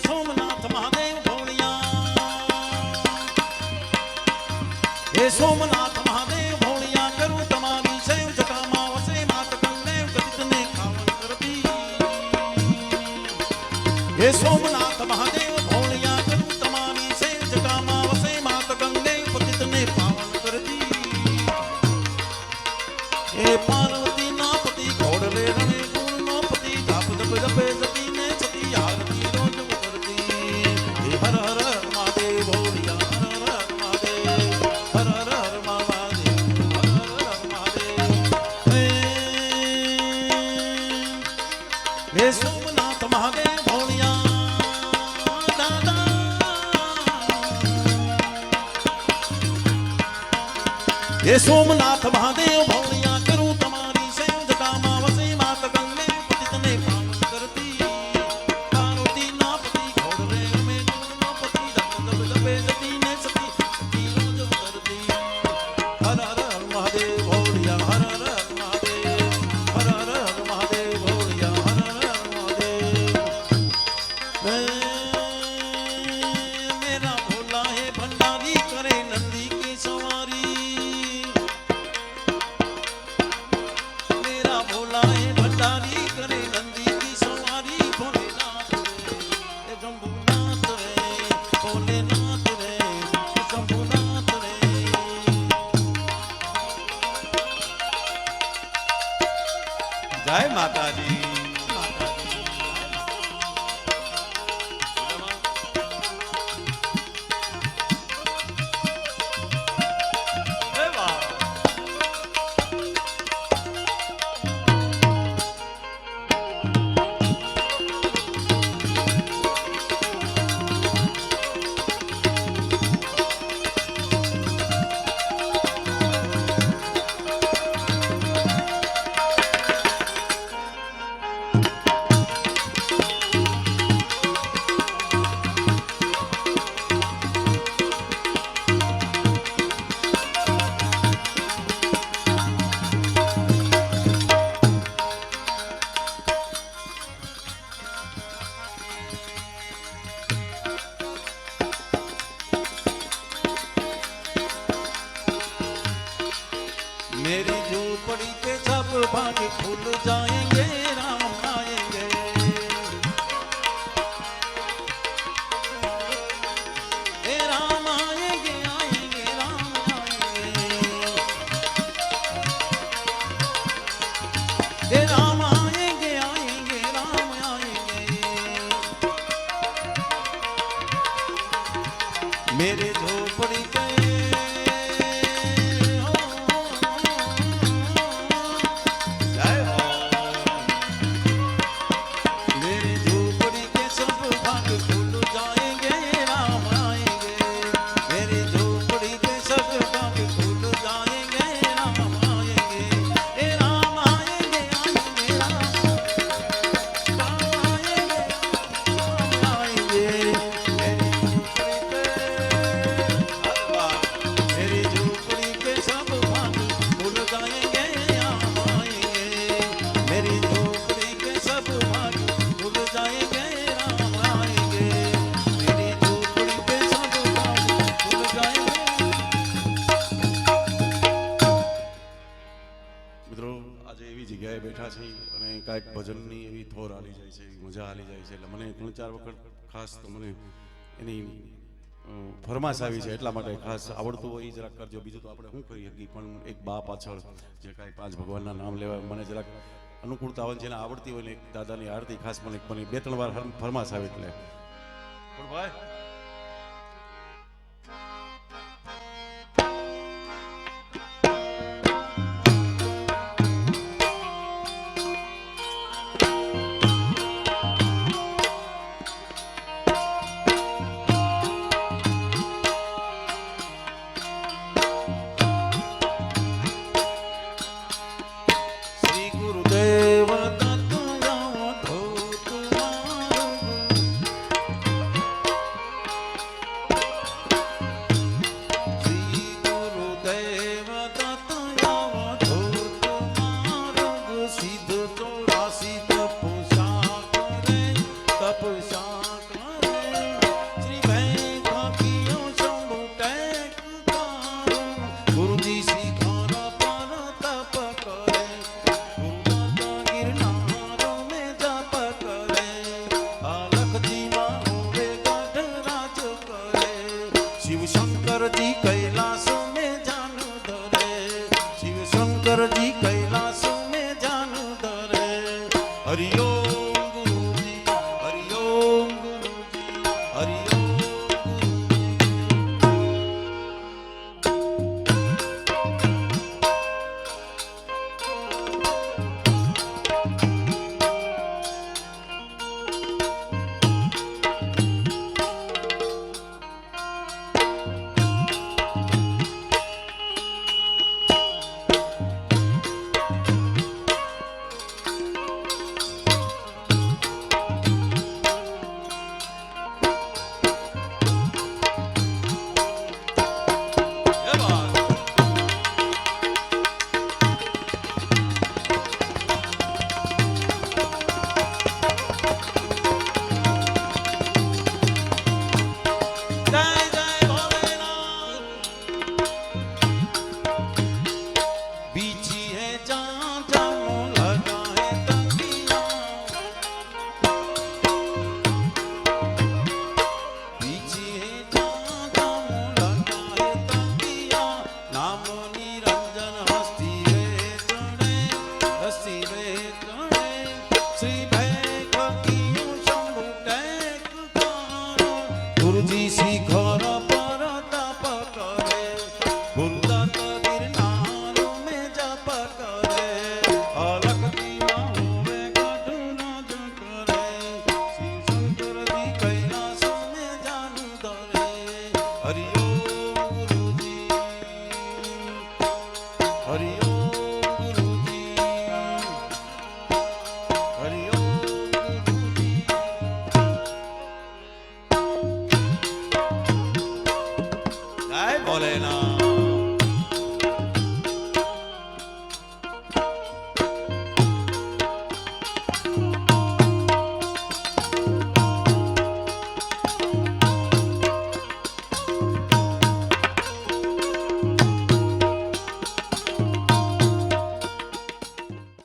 સોમનાથ મહાદેવ ભોળિયા હે સોમનાથ મહાદેવ ભોળિયા કરું તમારી સેવ જટામાં વસે, માત કંદેવ ગતિતને ખાવન હે સોમનાથ મહાદેવ ભોળિયા દાદા. હે સોમનાથ મહાદેવ ભોળિયા જય માતાજી. मेरी झोपड़ी के सब भाग खुल जाएंगे राम કાંઈક ભજનની એવી થોર હાલી જાય છે મજા હાલી જાય છે. એટલે મને ત્રણ ચાર વખત ખાસ તો મને એની ફરમાશ આવી છે એટલા માટે ખાસ આવડતું હોય જરાક કરજો. બીજું તો આપણે શું કરી શકીએ પણ એક બા પાછળ જે કાંઈ પાંચ ભગવાનના નામ લેવા મને જરાક અનુકૂળતા હોય જેને આવડતી હોય ને એક દાદાની આરતી ખાસ મને મને બે ત્રણ વાર ફરમાશ આવે એટલે. પણ ભાઈ हरिओम